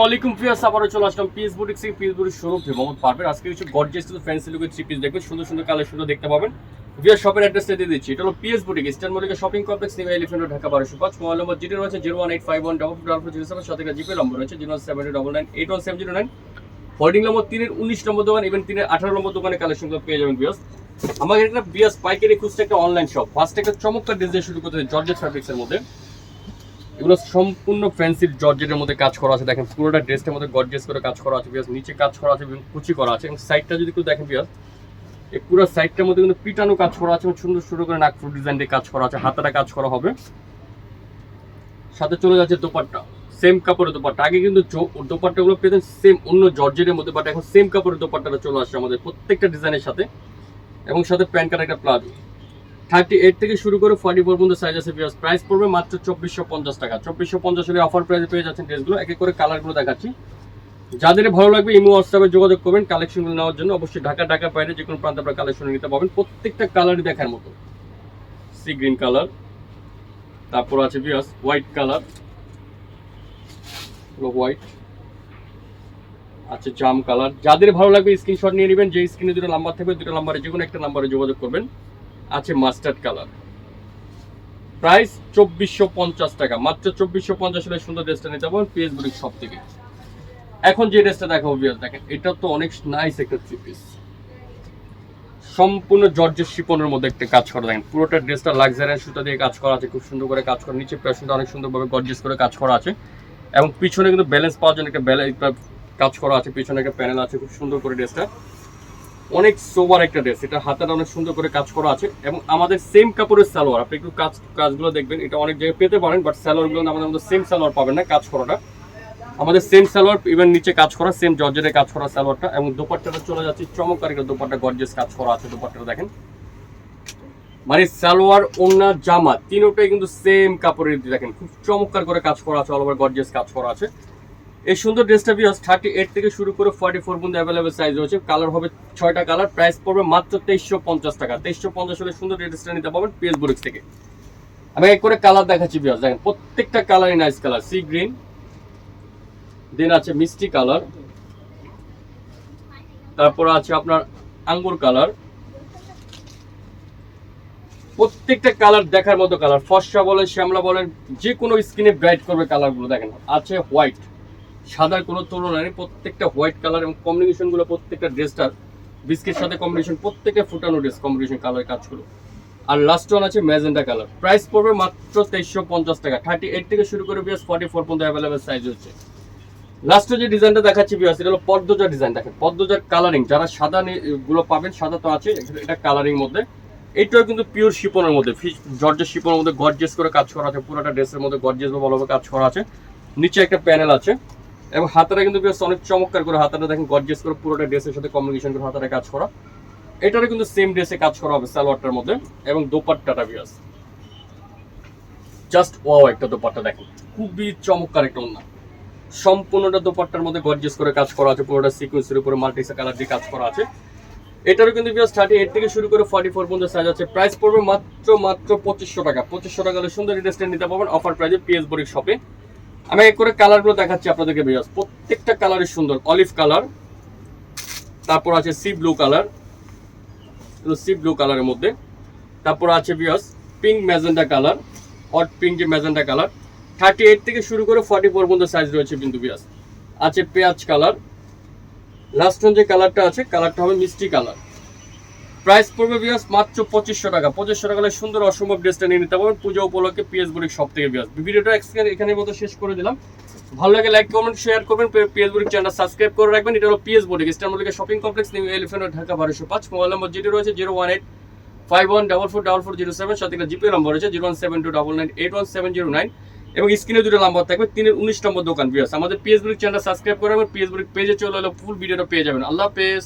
ওয়ালাইকুম ফিয়াস আবারও চলে আসলাম পিএস বুটিক থেকে। পিএস বুটিক শোরুম থেকে মোহাম্মদ পারভেন আজকে কিছু গর্জিয়াস কিছু ফ্যান্সি লুকের থ্রি পিস দেখবেন। সুন্দর সুন্দর কালেকশন দেখতে পাবেন। ভিয়ার শপের অ্যাড্রেসটা দিয়ে দিচ্ছি। এটা হলো PS boutique, eastern Mollika shopping complex new Elephant Dhaka বারোশো পাঁচ। মোবাইল নম্বর জিরো রয়েছে, zero one eight five one double four zero seven সাথে জিপে নম্বর রয়েছে, zero seven double nine eight one seven zero nine holding number তিনের উনিশ নম্বর দোকান even তিনের আঠারো নম্বর দোকানে কালেকশনগুলো পেয়ে যাবেন বিয়াস আমাদের একটা বিয়াস পাইকারি খুঁজতে একটা অনলাইন শপ ফার্স্ট একটা চমৎকার ডিজাইন শুরু করতে জর্জেট ফ্যাব্রিক্সের মধ্যে। এগুলো সম্পূর্ণ ফ্যান্সির জর্জেটের মধ্যে কাজ করা আছে। দেখেন, পুরোটা ড্রেসটার মধ্যে গর্জেস করে কাজ করা আছে বিয়াস নিচে কাজ করা আছে কুচি করা আছে। এবং সাইডটা যদি কেউ দেখেন বিয়াস এই পুরো সাইডটার মধ্যে কিন্তু পিটানো কাজ করা আছে এবং সুন্দর সুন্দর করে নাকফুল ডিজাইন দিয়ে কাজ করা আছে। হাতাটা কাজ করা হবে। সাথে চলে যাচ্ছে দোপাট্টা। সেম কাপড়ের দোপাট্টা। আগে কিন্তু দোপাট্টাগুলো পেতেন সেম অন্য জর্জেটের মধ্যে বাট এখন সেম কাপড়ের দোপাট্টাটা চলে আসছে আমাদের প্রত্যেকটা ডিজাইনের সাথে। এবং সাথে প্যান্ট কার্ড একটা প্লাজো। থার্টি এইট থেকে শুরু করে ফর্টি ফোর পর্যন্ত সাইজ আছে বিয়াস প্রাইস পড়বে মাত্র চব্বিশশো পঞ্চাশ টাকা। চব্বিশশো পঞ্চাশ হলে অফার প্রাইসে পেয়ে যাচ্ছেন ড্রেসগুলো এক এক করে কালারগুলো দেখাচ্ছি। যাদের ভালো লাগবে ইমো হোয়াটসঅ্যাপে যোগাযোগ করবেন কালেকশনগুলো নেওয়ার জন্য। অবশ্যই ঢাকা ঢাকা বাইরে যে কোনো প্রান্তে আপনারা কালেকশন নিতে পারবেন। প্রত্যেকটা কালারই দেখার মতো। সি গ্রিন কালার তারপর আছে বিয়াস হোয়াইট কালার হোয়াইট আচ্ছা জাম কালার যাদের ভালো লাগবে স্ক্রিনশট নিয়ে নেবেন। যে স্ক্রিনে দুটো নাম্বার থাকবে, দুটো নাম্বারে যে কোনো একটা নাম্বারে যোগাযোগ করবেন। আছে মাস্টার্ড কালার। প্রাইস চব্বিশশো পঞ্চাশ টাকা। মাত্র চব্বিশশো পঞ্চাশ হলে সুন্দর ড্রেসটা নিতে পারবেন পিএস বুড়ির সব থেকে এখন যে ড্রেসটা দেখাবো বিয়াস দেখেন, এটা তো অনেক নাইস একটা থ্রি পিস সম্পূর্ণ জর্জের শিপনের মধ্যে একটা কাজ করা, দেখেন, পুরোটা ড্রেসটা লাক্সারিয়াস সুতা দিয়ে কাজ করা আছে, খুব সুন্দর করে কাজ করা নিচে পেছনটা অনেক সুন্দরভাবে গর্জেস করে কাজ করা আছে। এবং পিছনে কিন্তু ব্যালেন্স পাওয়ার জন্য একটা ব্যালেন্স কাজ করা আছে, পিছনে একটা প্যানেল আছে, খুব সুন্দর করে ড্রেসটা। অনেক সোবার একটা ড্রেস এটা হাতাটা অনেক সুন্দর করে কাজ করা আছে এবং আমাদের সেম কাপড়ের সালোয়ার। আপনি একটু কাজ, কাজগুলো দেখবেন, এটা অনেক জায়গায় পেতে পারেন বাট সালোয়ারগুলো আমাদের মধ্যে সেম সালোয়ার পাবেন না কাজ করাটা। আমাদের সেম সালোয়ার ইভেন নিচে কাজ করা সেম জর্জের কাজ করা সালোয়ারটা এবং দোপাট্টাটা চলে যাচ্ছে, চমৎকার একটা দোপাট্টা গর্জেস কাজ করা আছে দোপাট্টাটা, দেখেন। মানে সালোয়ার ওন্না জামা, তিনোটাই কিন্তু সেম কাপড়ের, দেখেন, খুব চমৎকার করে কাজ করা আছে অল ওভার গর্জেস কাজ করা আছে। এই সুন্দর ড্রেসটা বিয়াস থার্টি এইট থেকে শুরু করে ফর্টি ফোর পর্যন্ত অ্যাভেলেবেল সাইজ রয়েছে। কালার হবে ছয়টা কালার প্রাইস পড়বে মাত্র তেইশশো পঞ্চাশ টাকা। তেইশশো পঞ্চাশ হলে সুন্দর ড্রেসটা নিতে পারবেন পিএস বুরিক্স থেকে। আমি এক করে কালার দেখাচ্ছি বিয়াস দেখেন, প্রত্যেকটা কালারই nice colour sea green then আছে মিষ্টি কালার তারপর আছে আপনার আঙ্গুর কালার প্রত্যেকটা কালার দেখার মতো কালার ফর্সা বলেন, শ্যামলা বলেন যে কোনো স্কিনে ব্রাইট করবে কালারগুলো দেখেন, আছে হোয়াইট সাদার কোনো তুলনা নেই, প্রত্যেকটা হোয়াইট কালার এবং কম্বিনেশনগুলো প্রত্যেকটা ড্রেসটার বিস্কিট সাথে কম্বিনেশন প্রত্যেকটা ফুটানো ড্রেস কম্বিনেশন কালার কাজগুলো আর লাস্ট ওয়ান আছে ম্যাজেন্ডা কালার প্রাইস পড়বে মাত্র তেইশশো পঞ্চাশ টাকা। থার্টি এইট থেকে শুরু করে বিয়াস ফর্টি ফোর পর্যন্ত অ্যাভেলেবেল সাইজ হচ্ছে। লাস্টে যে ডিজাইনটা দেখাচ্ছি বিয়াস এটা হলো পদ্মজা ডিজাইন দেখেন। পদ্মজার কালারিং যারা সাদা গুলো পাবেন, সাদা তো আছে এটা কালারিং মধ্যে। এইটাও কিন্তু পিওর শিপনের মধ্যে জর্জেস শিপনের মধ্যে গর্জেস করে কাজ করা আছে, পুরোটা ড্রেসের মধ্যে গর্জেস ভালোভাবে কাজ করা আছে। নিচে একটা প্যানেল আছে। এবং হাতাটা কিন্তু বেশ অনেক চমৎকার করে হাতাটা দেখেন গর্জেস করে পুরোটা ড্রেসের সাথে কমিউনিকেশন করে হাতাটা কাজ করা। এটারও কিন্তু সেম ড্রেসে কাজ করা হবে সালোয়ারটার মধ্যে এবং দোপাট্টাটা বিয়াস জাস্ট ওয়াও একটা দোপাট্টা দেখেন, খুবই চমৎকার একটা ওন্না সম্পূর্ণটা দোপাট্টার মধ্যে গর্জেস করে কাজ করা আছে, পুরোটা সিকুয়েন্সের উপরে মাল্টিসা কালার দিয়ে কাজ করা আছে। এটারও কিন্তু বিয়াস থার্টি এইট থেকে শুরু করে ফর্টি ফোর পর্যন্ত সাইজ আছে। প্রাইস পড়বে মাত্র মাত্র পঁচিশশো টাকা। পঁচিশশো টাকা হলে সুন্দর ড্রেসটা নিতে পারবেন। অফার প্রাইজে পিএস বরিক শপে আমি এক করে কালারগুলো দেখাচ্ছি আপনাদেরকে বিয়াস প্রত্যেকটা কালারই সুন্দর। অলিভ কালার তারপর আছে sea blue colour sea blue কালারের মধ্যে। তারপর আছে বিয়াস pink magenta colour hot pink যে ম্যাজেন্ডা কালার থার্টি এইট থেকে শুরু করে ফর্টি ফোর পর্যন্ত সাইজ রয়েছে কিন্তু বিয়াস আছে পেঁয়াজ কালার লাস্ট যে কালারটা আছে কালারটা হবে মিষ্টি কালার প্রাইস পড়বে বিয়াস মাত্র পঁচিশশো টাকা। পঁচিশশো টাকা সুন্দর অসম্ভব ড্রেসটা নিয়ে নিতে পারবেন। পুজো উপলক্ষে পিএস বুড়ির সব থেকে বিয়াস ভিডিওটা এখানে মতো শেষ করে দিলাম। ভালো লাগে লাইক কমেন্ট শেয়ার করবেন। পিএস বুড়ির চ্যানেল সাবস্ক্রাইব করে রাখবেন। এটা হলো PS Buri Mallika shopping complex new elephant Dhaka বারোশো পাঁচ। মোবাইল নম্বর যেটি রয়েছে zero one eight five one double four double four zero seven সাথে একটা জিপে নম্বর রয়েছে zero one seven two double nine eight one seven zero nine এবং স্ক্রিনে দুটো নাম্বার থাকবে। তিনের উনিশ নম্বর দোকান বিয়াস আমাদের পিএস বুড়ির চ্যানেল সাবস্ক্রাইব করে রাখবেন। পিএস বুড়ির পেজে চলে এলো ফুল ভিডিওটা পেয়ে যাবেন। আল্লাহ হাফেজ।